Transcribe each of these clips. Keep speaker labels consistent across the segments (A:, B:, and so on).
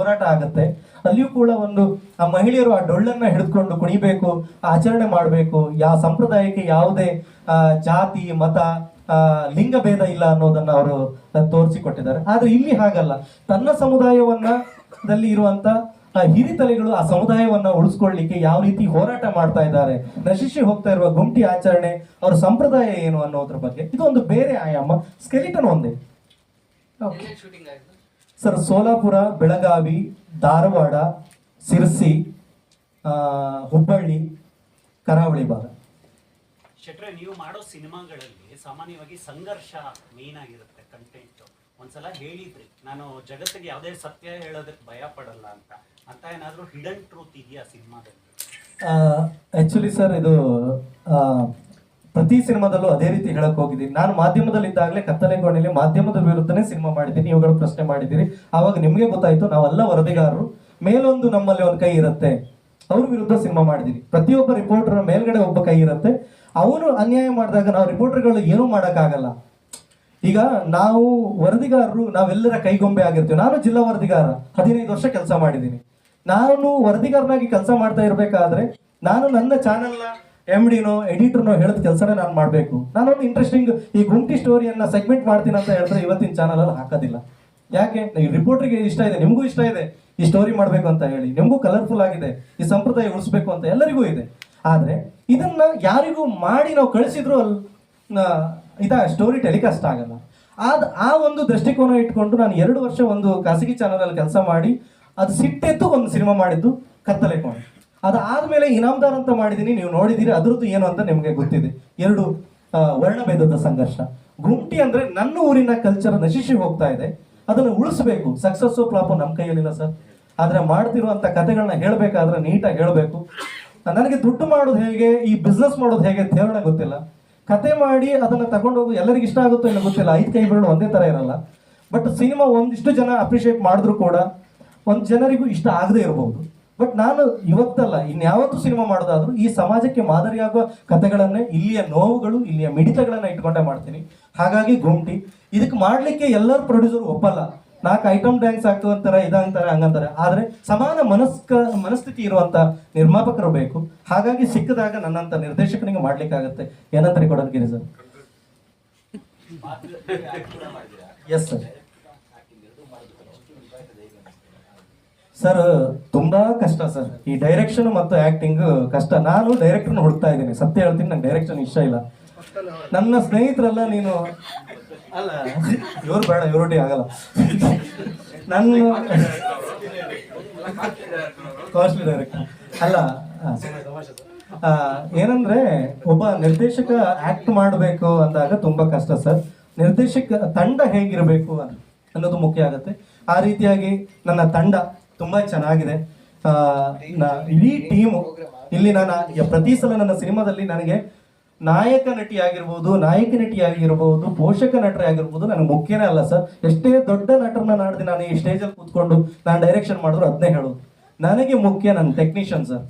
A: ಹೋರಾಟ ಆಗುತ್ತೆ. ಅಲ್ಲಿಯೂ ಕೂಡ ಒಂದು ಆ ಮಹಿಳೆಯರು ಆ ಡೊಳ್ಳನ್ನ ಹಿಡಿದುಕೊಂಡು ಕುಣಿಬೇಕು ಆಚರಣೆ ಮಾಡಬೇಕು. ಯಾವ ಸಂಪ್ರದಾಯಕ್ಕೆ ಯಾವುದೇ ಜಾತಿ ಮತ ಆ, ಲಿಂಗ ಭೇದ ಇಲ್ಲ ಅನ್ನೋದನ್ನ ಅವರು ತೋರಿಸಿಕೊಟ್ಟಿದ್ದಾರೆ. ಆದ್ರೆ ಇಲ್ಲಿ ಹಾಗಲ್ಲ. ತನ್ನ ಸಮುದಾಯವನ್ನ ದಲ್ಲಿ ಇರುವಂತ ಆ ಹಿರಿತಲೆಗಳು ಆ ಸಮುದಾಯವನ್ನ ಉಳಿಸ್ಕೊಳ್ಳಿಕ್ಕೆ ಯಾವ ರೀತಿ ಹೋರಾಟ ಮಾಡ್ತಾ ಇದ್ದಾರೆ. ನಶಿಸಿ ಹೋಗ್ತಾ ಇರುವ ಗುಂಟಿ ಆಚರಣೆ ಅವ್ರ ಸಂಪ್ರದಾಯ ಏನು ಅನ್ನೋದ್ರ ಬಗ್ಗೆ. ಇದು ಒಂದು ಬೇರೆ ಆಯಾಮ. ಸ್ಕೆಲಿಟನ್ ಒಂದೇ.
B: ಶೂಟಿಂಗ್ ಆಯ್ತು.
A: ಸರ್ ಸೋಲಾಪುರ ಬೆಳಗಾವಿ ಧಾರವಾಡ ಸಿರ್ಸಿ ಹುಬ್ಬಳ್ಳಿ ಕರಾವಳಿ ಭಾಗ.
C: ಶೆಟ್ರೆ ನೀವು ಮಾಡೋ ಸಿನಿಮಾಗಳಲ್ಲಿ ಸಾಮಾನ್ಯವಾಗಿ ಸಂಘರ್ಷ ಮೇನ್ ಆಗಿರುತ್ತೆ ಕಂಟೆಂಟ್ ಒಂದ್ಸಲ ಹೇಳಿದ್ರಿ. ನಾನು ಜಗತ್ತಿಗೆ ಯಾವುದೇ ಸತ್ಯ ಹೇಳೋದಕ್ಕೆ ಭಯ ಪಡಲ್ಲ ಅಂತ. ಅಂತ ಏನಾದರೂ ಹಿಡನ್ ಟ್ರೂತ್ ಇದೆಯಾ ಸಿನಿಮಾದಲ್ಲಿ?
A: ಆಕ್ಚುಲಿ ಸರ್ ಇದು ಪ್ರತಿ ಸಿನಿಮಾದಲ್ಲೂ ಅದೇ ರೀತಿ ಹೇಳಕ್ ಹೋಗಿದ್ದೀನಿ. ನಾನು ಮಾಧ್ಯಮದಲ್ಲಿ ಇದ್ದಾಗಲೇ ಕತ್ತಲೆ ಕೋಣೆಯಲ್ಲಿ ಮಾಧ್ಯಮದ ವಿರುದ್ಧನೇ ಸಿನಿಮಾ ಮಾಡಿದ್ದೀನಿ. ಇವುಗಳು ಪ್ರಶ್ನೆ ಮಾಡಿದ್ದೀರಿ. ಆವಾಗ ನಿಮಗೆ ಗೊತ್ತಾಯ್ತು, ನಾವೆಲ್ಲ ವರದಿಗಾರರು. ಮೇಲೊಂದು ನಮ್ಮಲ್ಲಿ ಒಂದು ಕೈ ಇರುತ್ತೆ. ಅವ್ರ ವಿರುದ್ಧ ಸಿನಿಮಾ ಮಾಡಿದೀವಿ ಪ್ರತಿಯೊಬ್ಬ ರಿಪೋರ್ಟರ್ ಮೇಲ್ಗಡೆ ಒಬ್ಬ ಕೈ ಇರುತ್ತೆ. ಅವನು ಅನ್ಯಾಯ ಮಾಡಿದಾಗ ನಾವು ರಿಪೋರ್ಟರ್ಗಳು ಏನೂ ಮಾಡೋಕ್ಕಾಗಲ್ಲ. ಈಗ ನಾವು ವರದಿಗಾರರು, ನಾವೆಲ್ಲರ ಕೈಗೊಂಬೆ ಆಗಿರ್ತೀವಿ. ನಾನು ಜಿಲ್ಲಾ ವರದಿಗಾರ. ಹದಿನೈದು ವರ್ಷ ಕೆಲಸ ಮಾಡಿದ್ದೀನಿ. ನಾನು ವರದಿಗಾರನಾಗಿ ಕೆಲಸ ಮಾಡ್ತಾ ಇರಬೇಕಾದ್ರೆ, ನಾನು ನನ್ನ ಚಾನೆಲ್ನ ಎಂ ಡಿನೋ ಎಡಿಟರ್ನೋ ಹೇಳಿದ ಕೆಲಸನೇ ನಾನು ಮಾಡಬೇಕು. ನಾನೊಂದು ಇಂಟ್ರೆಸ್ಟಿಂಗ್ ಈ ಗುಂಟಿ ಸ್ಟೋರಿಯನ್ನ ಸೆಗ್ಮೆಂಟ್ ಮಾಡ್ತೀನಿ ಅಂತ ಹೇಳಿದ್ರೆ ಇವತ್ತಿನ ಚಾನಲಲ್ಲಿ ಹಾಕೋದಿಲ್ಲ. ಯಾಕೆ? ಈ ರಿಪೋರ್ಟ್ರಿಗೆ ಇಷ್ಟ ಇದೆ, ನಿಮಗೂ ಇಷ್ಟ ಇದೆ ಈ ಸ್ಟೋರಿ ಮಾಡಬೇಕು ಅಂತ ಹೇಳಿ. ನಿಮಗೂ ಕಲರ್ಫುಲ್ ಆಗಿದೆ, ಈ ಸಂಪ್ರದಾಯ ಉಳಿಸ್ಬೇಕು ಅಂತ ಎಲ್ಲರಿಗೂ ಇದೆ. ಆದರೆ ಇದನ್ನ ಯಾರಿಗೂ ಮಾಡಿ ನಾವು ಕಳಿಸಿದ್ರು ಅಲ್ಲಿ ಇದ ಸ್ಟೋರಿ ಟೆಲಿಕಾಸ್ಟ್ ಆಗಲ್ಲ. ಆದ ಆ ಒಂದು ದೃಷ್ಟಿಕೋನ ಇಟ್ಕೊಂಡು ನಾನು ಎರಡು ವರ್ಷ ಒಂದು ಖಾಸಗಿ ಚಾನಲಲ್ಲಿ ಕೆಲಸ ಮಾಡಿ, ಅದು ಸಿಟ್ಟೆದ್ದು ಒಂದು ಸಿನಿಮಾ ಮಾಡಿದ್ದು ಕತ್ತಲೆ ಕೋಣೆ. ಅದಾದ್ಮೇಲೆ ಇನಾಮ್ದಾರ್ ಅಂತ ಮಾಡಿದ್ದೀನಿ ನೀವು ನೋಡಿದ್ದೀರಿ ಅದರದ್ದು ಏನು ಅಂತ ನಿಮಗೆ ಗೊತ್ತಿದೆ. ಎರಡು ವರ್ಣಭೇದದ ಸಂಘರ್ಷ. ಗುಂಟಿ ಅಂದ್ರೆ ನನ್ನ ಊರಿನ ಕಲ್ಚರ್ ನಶಿಸಿ ಹೋಗ್ತಾ ಇದೆ, ಅದನ್ನು ಉಳಿಸ್ಬೇಕು. ಸಕ್ಸಸ್ಸು ಫ್ಲಾಪು ನಮ್ಮ ಕೈಯಲ್ಲಿಲ್ಲ ಸರ್ ಆದ್ರೆ ಮಾಡ್ತಿರುವಂತ ಕಥೆಗಳನ್ನ ಹೇಳ್ಬೇಕಾದ್ರೆ ನೀಟಾಗಿ ಹೇಳಬೇಕು. ನನಗೆ ದುಡ್ಡು ಮಾಡೋದು ಹೇಗೆ, ಈ ಬಿಸ್ನೆಸ್ ಮಾಡೋದು ಹೇಗೆ ಅಂತ ಹೇಳೋಣ ಗೊತ್ತಿಲ್ಲ. ಕತೆ ಮಾಡಿ ಅದನ್ನ ತಗೊಂಡೋಗಿ ಎಲ್ಲರಿಗೂ ಇಷ್ಟ ಆಗುತ್ತೋ ಇಲ್ಲ ಗೊತ್ತಿಲ್ಲ. ಐದು ಕೈ ಬೆರಳು ಒಂದೇ ತರ ಇರಲ್ಲ. ಬಟ್ ಸಿನಿಮಾ ಒಂದಿಷ್ಟು ಜನ ಅಪ್ರಿಷಿಯೇಟ್ ಮಾಡಿದ್ರು ಕೂಡ, ಒಂದು ಜನರಿಗೂ ಇಷ್ಟ ಆಗದೆ ಇರಬಹುದು ಬಟ್ ನಾನು ಇವತ್ತಲ್ಲ ಇನ್ಯಾವತ್ತು ಸಿನಿಮಾ ಮಾಡೋದಾದ್ರೂ ಈ ಸಮಾಜಕ್ಕೆ ಮಾದರಿಯಾಗುವ ಕಥೆಗಳನ್ನೇ ಇಲ್ಲಿಯ ನೋವುಗಳು ಇಲ್ಲಿಯ ಮಿಡಿತಗಳನ್ನ ಇಟ್ಕೊಂಡೇ ಮಾಡ್ತೀನಿ. ಹಾಗಾಗಿ ಗುಂಟಿ ಇದಕ್ಕೆ ಮಾಡ್ಲಿಕ್ಕೆ ಎಲ್ಲರೂ ಪ್ರೊಡ್ಯೂಸರ್ ಒಪ್ಪಲ್ಲ. ನಾಲ್ಕು ಐಟಮ್ ಡ್ಯಾನ್ಸ್ ಆಗ್ತದಂತಾರೆ ಇದಂತಾರೆ ಹಂಗಂತಾರೆ. ಆದ್ರೆ ಸಮಾನ ಮನಸ್ಕ ಮನಸ್ಥಿತಿ ಇರುವಂತ ನಿರ್ಮಾಪಕರು ಬೇಕು. ಹಾಗಾಗಿ ಸಿಕ್ಕಿದಾಗ ನನ್ನಂತ ನಿರ್ದೇಶಕನಿಗೆ ಮಾಡ್ಲಿಕ್ಕಾಗತ್ತೆ. ಏನಂತಾರೆ ಕೊಡೋದಕ್ಕೆ ಸರ್? ಎಸ್ ಸರ್ ಸರ್ ತುಂಬಾ ಕಷ್ಟ ಸರ್ ಈ ಡೈರೆಕ್ಷನ್ ಮತ್ತು ಆಕ್ಟಿಂಗ್ ಕಷ್ಟ. ನಾನು ಡೈರೆಕ್ಟರ್ನ ಹುಡುಕ್ತಾ ಇದ್ದೀನಿ. ಸತ್ಯ ಹೇಳ್ತೀನಿ, ನಂಗೆ ಡೈರೆಕ್ಷನ್ ಇಷ್ಟ ಇಲ್ಲ. ನನ್ನ ಸ್ನೇಹಿತರೆಲ್ಲ ನೀನು ಅಲ್ಲ, ಇವ್ರು ಬೇಡ ಇವ್ರೊಟ್ಟಿ ಆಗಲ್ಲ. ನನ್ನ ಕಾಸ್ಟ್ಲಿ ಡೈರೆಕ್ಟರ್ ಅಲ್ಲ ಏನಂದ್ರೆ, ಒಬ್ಬ ನಿರ್ದೇಶಕ ಆಕ್ಟ್ ಮಾಡಬೇಕು ಅಂದಾಗ ತುಂಬಾ ಕಷ್ಟ ಸರ್ ನಿರ್ದೇಶಕ ತಂಡ ಹೇಗಿರಬೇಕು ಅನ್ನೋದು ಮುಖ್ಯ ಆಗುತ್ತೆ. ಆ ರೀತಿಯಾಗಿ ನನ್ನ ತಂಡ ತುಂಬಾ ಚೆನ್ನಾಗಿದೆ. ಇಡೀ ಟೀಮು, ಇಲ್ಲಿ ನಾನು ಪ್ರತಿ ಸಲ ನನ್ನ ಸಿನಿಮಾದಲ್ಲಿ ನನಗೆ ನಾಯಕ ನಟಿ ಆಗಿರ್ಬೋದು ನಾಯಕ ನಟಿ ಆಗಿರ್ಬೋದು ಪೋಷಕ ನಟರೇ ಆಗಿರ್ಬೋದು ನನಗೆ ಮುಖ್ಯನೇ ಅಲ್ಲ ಸರ್. ಎಷ್ಟೇ ದೊಡ್ಡ ನಟರನ್ನ ನಾಡಿದೆ ನಾನು ಈ ಸ್ಟೇಜಲ್ಲಿ ಕೂತ್ಕೊಂಡು ನಾನು ಡೈರೆಕ್ಷನ್ ಮಾಡಿದ್ರು ಅದನ್ನೇ ಹೇಳೋದು. ನನಗೆ ಮುಖ್ಯ ನನ್ನ ಟೆಕ್ನಿಷಿಯನ್ ಸರ್.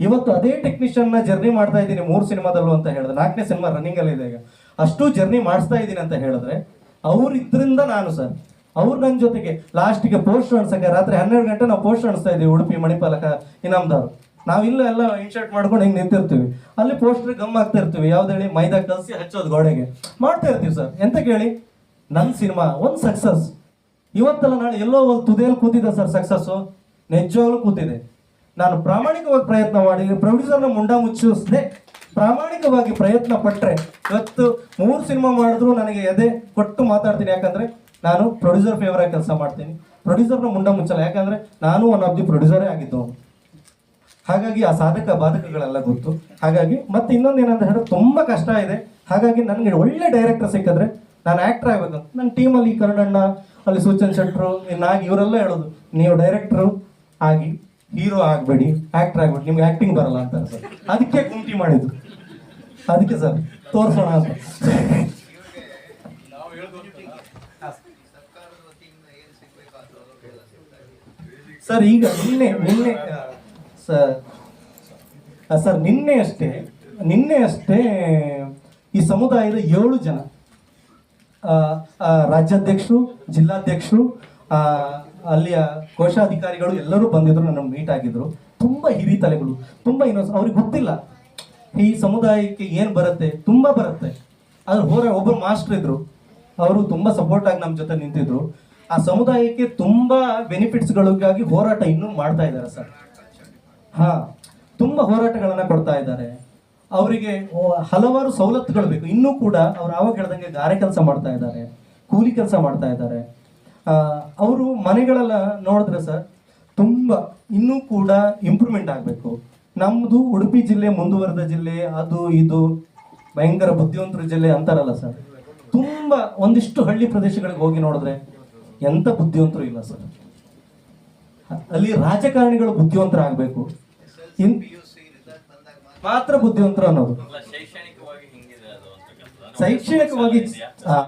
A: ಇವತ್ತು ಅದೇ ಟೆಕ್ನಿಷಿಯನ್ನ ಜರ್ನಿ ಮಾಡ್ತಾ ಇದ್ದೀನಿ ಮೂರು ಸಿನಿಮಾದಲ್ಲೂ ಅಂತ ಹೇಳಿದ್ರೆ. ನಾಲ್ಕನೇ ಸಿನಿಮಾ ರನ್ನಿಂಗಲ್ಲಿ ಇದೆ ಈಗ. ಅಷ್ಟು ಜರ್ನಿ ಮಾಡಿಸ್ತಾ ಇದ್ದೀನಿ ಅಂತ ಹೇಳಿದ್ರೆ ಅವ್ರು ಇದ್ರಿಂದ ನಾನು ಸರ್ ಅವ್ರು ನನ್ನ ಜೊತೆಗೆ ಲಾಸ್ಟಿಗೆ ಪೋಸ್ಟ್ ಅನ್ಸಕ್ಕೆ ರಾತ್ರಿ ಹನ್ನೆರಡು ಗಂಟೆ ನಾವು ಪೋಸ್ಟ್ ಅಣಿಸ್ತಾ ಇದೀವಿ ಉಡುಪಿ ಮಣಿಪಾಲಕ ಇನಾಮ್ದಾರು. ನಾವಿಲ್ಲ ಎಲ್ಲ ಇನ್ಶರ್ಟ್ ಮಾಡ್ಕೊಂಡು ಹಿಂಗೆ ನಿಂತಿರ್ತೀವಿ. ಅಲ್ಲಿ ಪೋಸ್ಟರ್ ಗಮ್ ಆಗ್ತಾ ಇರ್ತೀವಿ. ಯಾವ್ದು ಹೇಳಿ? ಮೈದಾ ಕಲಸಿ ಹಚ್ಚೋದು ಗೋಡೆಗೆ. ಮಾಡ್ತಾ ಇರ್ತೀವಿ ಸರ್. ಎಂತ ಕೇಳಿ? ನನ್ನ ಸಿನಿಮಾ, ಒಂದು ಸಕ್ಸಸ್ ಇವತ್ತಲ್ಲ ನಾಳೆ ಎಲ್ಲೋ ಒಂದು ತುದಿಯಲ್ಲಿ ಕೂತಿದೆ ಸರ್ ಸಕ್ಸಸ್ಸು ನಿಜವಾಗ್ಲೂ ಕೂತಿದೆ ನಾನು ಪ್ರಾಮಾಣಿಕವಾಗಿ ಪ್ರಯತ್ನ ಮಾಡಿ ಪ್ರೊಡ್ಯೂಸರ್ನ ಮುಂಡ ಮುಚ್ಚಿಸದೆ. ಪ್ರಾಮಾಣಿಕವಾಗಿ ಪ್ರಯತ್ನ ಪಟ್ಟರೆ ಇವತ್ತು ಮೂರು ಸಿನಿಮಾ ಮಾಡಿದ್ರು ನನಗೆ ಎದೆ ಕೊಟ್ಟು ಮಾತಾಡ್ತೀನಿ. ಯಾಕಂದ್ರೆ ನಾನು ಪ್ರೊಡ್ಯೂಸರ್ ಫೇವರ್ ಆಗಿ ಕೆಲಸ ಮಾಡ್ತೀನಿ. ಪ್ರೊಡ್ಯೂಸರ್ನ ಮುಂಡ ಮುಚ್ಚಲ್ಲ. ಯಾಕಂದ್ರೆ ನಾನು ಒನ್ ಆಫ್ ದಿ ಪ್ರೊಡ್ಯೂಸರೇ ಆಗಿದ್ದು. ಹಾಗಾಗಿ ಆ ಸಾಧಕ ಬಾಧಕಗಳೆಲ್ಲ ಗೊತ್ತು. ಹಾಗಾಗಿ ಮತ್ತೆ ಇನ್ನೊಂದು ಏನಂತ ಹೇಳಿದ್ರೆ ತುಂಬಾ ಕಷ್ಟ ಇದೆ. ಹಾಗಾಗಿ ನನಗೆ ಒಳ್ಳೆ ಡೈರೆಕ್ಟರ್ ಸಿಕ್ಕಿದ್ರೆ ನಾನು ಆಕ್ಟರ್ ಆಗ್ಬೇಕಂತ ನನ್ನ ಟೀಮಲ್ಲಿ ಕರುಣಣ್ಣ ಅಲ್ಲಿ ಸೂಚನ್ ಶೆಟ್ರು ನಾಗಿ ಇವರೆಲ್ಲ ಹೇಳೋದು, ನೀವು ಡೈರೆಕ್ಟ್ರು ಆಗಿ ಹೀರೋ ಆಗಬೇಡಿ ಆಕ್ಟರ್ ಆಗ್ಬೇಡಿ. ನಿಮ್ಗೆ ಆಕ್ಟಿಂಗ್ ಬರಲ್ಲ ಅಂತಾರೆ ಸರ್. ಅದಕ್ಕೆ ಗುಂಟಿ ಮಾಡಿದ್ರು ಅದಕ್ಕೆ ಸರ್, ತೋರಿಸೋಣ ಅಂತ. ಸರ್, ಈಗ ನಿನ್ನೆ ನಿನ್ನೆ, ಸರ್ ಸರ್, ನಿನ್ನೆ ಅಷ್ಟೇ ನಿನ್ನೆ ಅಷ್ಟೇ ಈ ಸಮುದಾಯದ ಏಳು ಜನ ರಾಜ್ಯಾಧ್ಯಕ್ಷರು, ಜಿಲ್ಲಾಧ್ಯಕ್ಷರು ಅಲ್ಲಿಯ ಕೋಶಾಧಿಕಾರಿಗಳು ಎಲ್ಲರೂ ಬಂದಿದ್ರು, ನನ್ನ ಮೀಟ್ ಆಗಿದ್ರು. ತುಂಬಾ ಹಿರಿತಲೆಗಳು ತುಂಬಾ ಇನ್ನೊಂದು ಅವ್ರಿಗೆ ಗೊತ್ತಿಲ್ಲ. ಈ ಸಮುದಾಯಕ್ಕೆ ಏನ್ ಬರುತ್ತೆ? ತುಂಬಾ ಬರುತ್ತೆ. ಆದ್ರೆ ಹೋರ ಒಬ್ಬರು ಮಾಸ್ಟರ್ ಇದ್ರು. ಅವರು ತುಂಬಾ ಸಪೋರ್ಟ್ ಆಗಿ ನಮ್ಮ ಜೊತೆ ನಿಂತಿದ್ರು. ಆ ಸಮುದಾಯಕ್ಕೆ ತುಂಬಾ ಬೆನಿಫಿಟ್ಸ್ಗಳಿಗಾಗಿ ಹೋರಾಟ ಇನ್ನೂ ಮಾಡ್ತಾ ಇದ್ದಾರೆ ಸರ್. ಹಾ, ತುಂಬಾ ಹೋರಾಟಗಳನ್ನ ಕೊಡ್ತಾ ಇದ್ದಾರೆ. ಅವರಿಗೆ ಹಲವಾರು ಸವಲತ್ತುಗಳು ಬೇಕು. ಇನ್ನೂ ಕೂಡ ಅವ್ರು ಆವಾಗ ಹೇಳ್ದಂಗೆ ಗಾರೆ ಕೆಲಸ ಮಾಡ್ತಾ ಇದ್ದಾರೆ, ಕೂಲಿ ಕೆಲಸ ಮಾಡ್ತಾ ಇದ್ದಾರೆ. ಅವರು ಮನೆಗಳೆಲ್ಲ ನೋಡಿದ್ರೆ ಸರ್, ತುಂಬ ಇನ್ನೂ ಕೂಡ ಇಂಪ್ರೂವ್ಮೆಂಟ್ ಆಗಬೇಕು. ನಮ್ಮದು ಉಡುಪಿ ಜಿಲ್ಲೆ ಮುಂದುವರೆದ ಜಿಲ್ಲೆ, ಅದು ಇದು, ಭಯಂಕರ ಬುದ್ಧಿವಂತರ ಜಿಲ್ಲೆ ಅಂತಾರಲ್ಲ ಸರ್. ತುಂಬ ಒಂದಿಷ್ಟು ಹಳ್ಳಿ ಪ್ರದೇಶಗಳಿಗೆ ಹೋಗಿ ನೋಡಿದ್ರೆ ಎಂತ ಬುದ್ಧಿವಂತರು ಇಲ್ಲ ಸರ್? ಅಲ್ಲಿ ರಾಜಕಾರಣಿಗಳು ಬುದ್ಧಿವಂತರಾಗಬೇಕು. ಆಗ್ಬೇಕು ಮಾತ್ರ ಬುದ್ಧಿವಂತರು ಅನ್ನೋದು.
D: ಶೈಕ್ಷಣಿಕವಾಗಿ